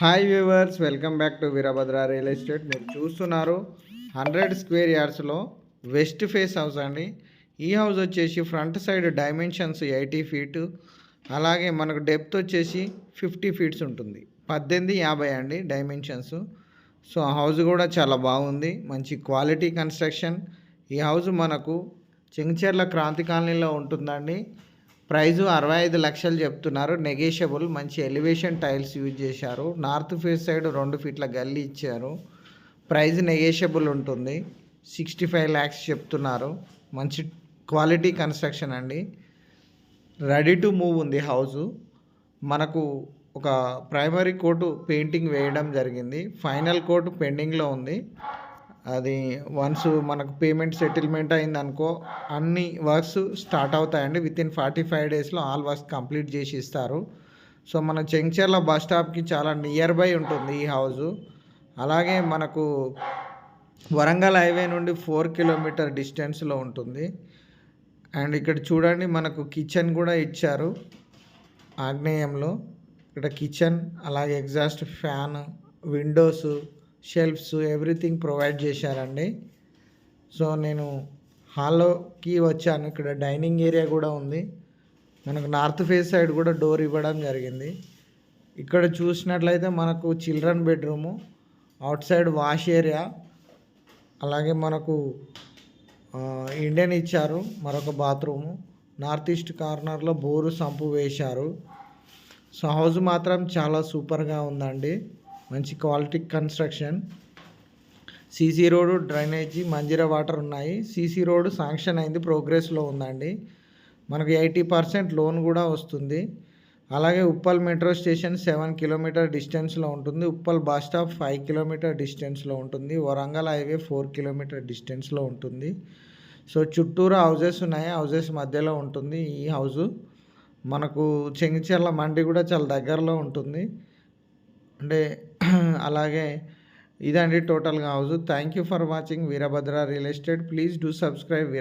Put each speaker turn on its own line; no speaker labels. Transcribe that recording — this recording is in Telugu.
Hi viewers welcome back to Veerabhadra real estate. మీరు చూస్తున్నారు హండ్రెడ్ స్క్వేర్ యార్డ్స్లో వెస్ట్ ఫేస్ హౌస్ అండి. ఈ హౌస్ వచ్చేసి front side dimensions eighty feet అలాగే మనకు డెప్త్ వచ్చేసి ఫిఫ్టీ ఫీట్స్ ఉంటుంది. పద్దెనిమిది యాభై అండి డైమెన్షన్స్. సో ఆ హౌస్ కూడా చాలా బాగుంది మంచి క్వాలిటీ కన్స్ట్రక్షన్. ఈ హౌస్ మనకు చెంగిచెర్ల క్రాంతి కాలనీలో ఉంటుందండి. ప్రైజు అరవై ఐదు లక్షలు చెప్తున్నారు. నెగేషియబుల్ మంచి ఎలివేషన్ టైల్స్ యూజ్ చేశారు. నార్త్ ఫేస్ సైడ్ రెండు ఫీట్ల గల్లీ ఇచ్చారు. ప్రైజ్ నెగేషియబుల్ ఉంటుంది. సిక్స్టీ ఫైవ్ ల్యాక్స్ చెప్తున్నారు. మంచి క్వాలిటీ కన్స్ట్రక్షన్ అండి. రెడీ టు మూవ్ ఉంది హౌజు. మనకు ఒక ప్రైమరీ కోటు పెయింటింగ్ వేయడం జరిగింది. ఫైనల్ కోటు పెండింగ్లో ఉంది. అది వన్స్ మనకు పేమెంట్ సెటిల్మెంట్ అయిందనుకో అన్ని వర్క్స్ స్టార్ట్ అవుతాయండి. విత్ ఇన్ ఫార్టీ ఫైవ్ డేస్లో ఆల్ వర్క్స్ కంప్లీట్ చేసి ఇస్తారు. సో మన చెంచర్ల బస్ స్టాప్కి చాలా నియర్ బై ఉంటుంది ఈ హౌజు అలాగే మనకు వరంగల్ హైవే నుండి ఫోర్ కిలోమీటర్ డిస్టెన్స్లో ఉంటుంది. అండ్ ఇక్కడ చూడండి మనకు కిచెన్ కూడా ఇచ్చారు ఆగ్నేయంలో. ఇక్కడ కిచెన్ అలాగే exhaust fan windows shelves everything provide చేశారండి. సో నేను హాల్లోకి వచ్చాను. ఇక్కడ డైనింగ్ ఏరియా కూడా ఉంది. మనకు నార్త్ ఫేస్ సైడ్ కూడా డోర్ ఇవ్వడం జరిగింది. ఇక్కడ చూసినట్లయితే మనకు children bedroom outside wash area అలాగే మనకు ఇండియన్ ఇచ్చారు మరొక బాత్రూము. నార్త్ ఈస్ట్ కార్నర్లో బోరు సంపు వేశారు. సో హౌస్ మాత్రం చాలా సూపర్గా ఉందండి. మంచి quality construction. CC road drainage Manjira water ఉన్నాయి. సీసీ రోడ్ శాంక్షన్ అయింది ప్రోగ్రెస్లో ఉందండి. మనకు ఎయిటీ పర్సెంట్ లోన్ కూడా వస్తుంది. అలాగే Uppal metro station seven kilometre డిస్టెన్స్లో ఉంటుంది. Uppal bus stop five kilometre డిస్టెన్స్లో ఉంటుంది. వరంగల్ హైవే ఫోర్ కిలోమీటర్ డిస్టెన్స్లో ఉంటుంది. సో చుట్టూరు హౌజెస్ ఉన్నాయి. హౌజెస్ మధ్యలో ఉంటుంది ఈ హౌజు. మనకు చెంగిచెర్ల మండి కూడా చాలా దగ్గరలో ఉంటుంది. అంటే అలాగే ఇదండి టోటల్గా house. Thank you for watching Veerabhadra real estate. Please do subscribe Veera